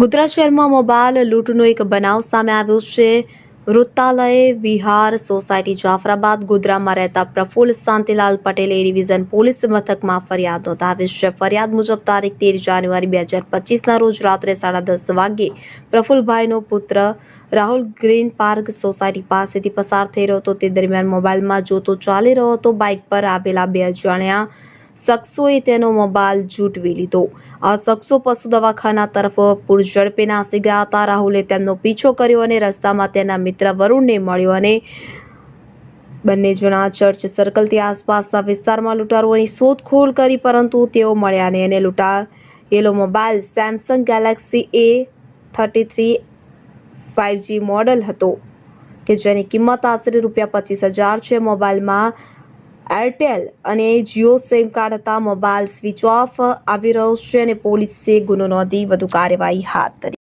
ગોધરા શહેરમાં મોબાઈલ લૂંટનો એક બનાવ સામે આવ્યો છે. વૃત્તાલય, વિહાર, સોસાયટી જાફરાબાદ, ગોધરામાં રહેતા પ્રફુલ્લ શાંતિલાલ પટેલે ડિવિઝન પોલીસ મથકમાં ફરિયાદ નોંધાવી છે. ફરિયાદ મુજબ તારીખ તેર જાન્યુઆરી બે હજાર પચીસના રોજ રાત્રે સાડા દસ વાગ્યે પ્રફુલ્લભાઈનો પુત્ર રાહુલ ગ્રીન પાર્ક સોસાયટી પાસેથી પસાર થઈ રહ્યો હતો. તે દરમિયાન મોબાઈલમાં જોતો ચાલી રહ્યો હતો. બાઇક પર આવેલા બે અજાણ્યા શખ્સોએ તેનો મોબાઈલ ઝૂંટવી લીધો. આ શખ્સો પશુ દવાખાના તરફ પૂરઝડપે નાસી ગયા હતા. રાહુલે તેમનો પીછો કર્યો અને રસ્તામાં તેના મિત્ર વરુણને મળ્યો અને બંને જણા ચર્ચ સર્કલથી આસપાસના વિસ્તારમાં લૂંટારુઓની શોધખોળ કરી, પરંતુ તેઓ મળ્યા નહીં અને એલો mobile Samsung Galaxy A thirty three five G model હતો કે જેની કિંમત આશરે રૂપિયા પચીસ હજાર છે. મોબાઈલમાં એરટેલ અને જીઓ સિમ કાર્ડ હતા. મોબાઈલ સ્વિચ ઓફ આવી રહ્યો છે અને પોલીસે ગુનો નોંધી વધુ કાર્યવાહી હાથ ધરી.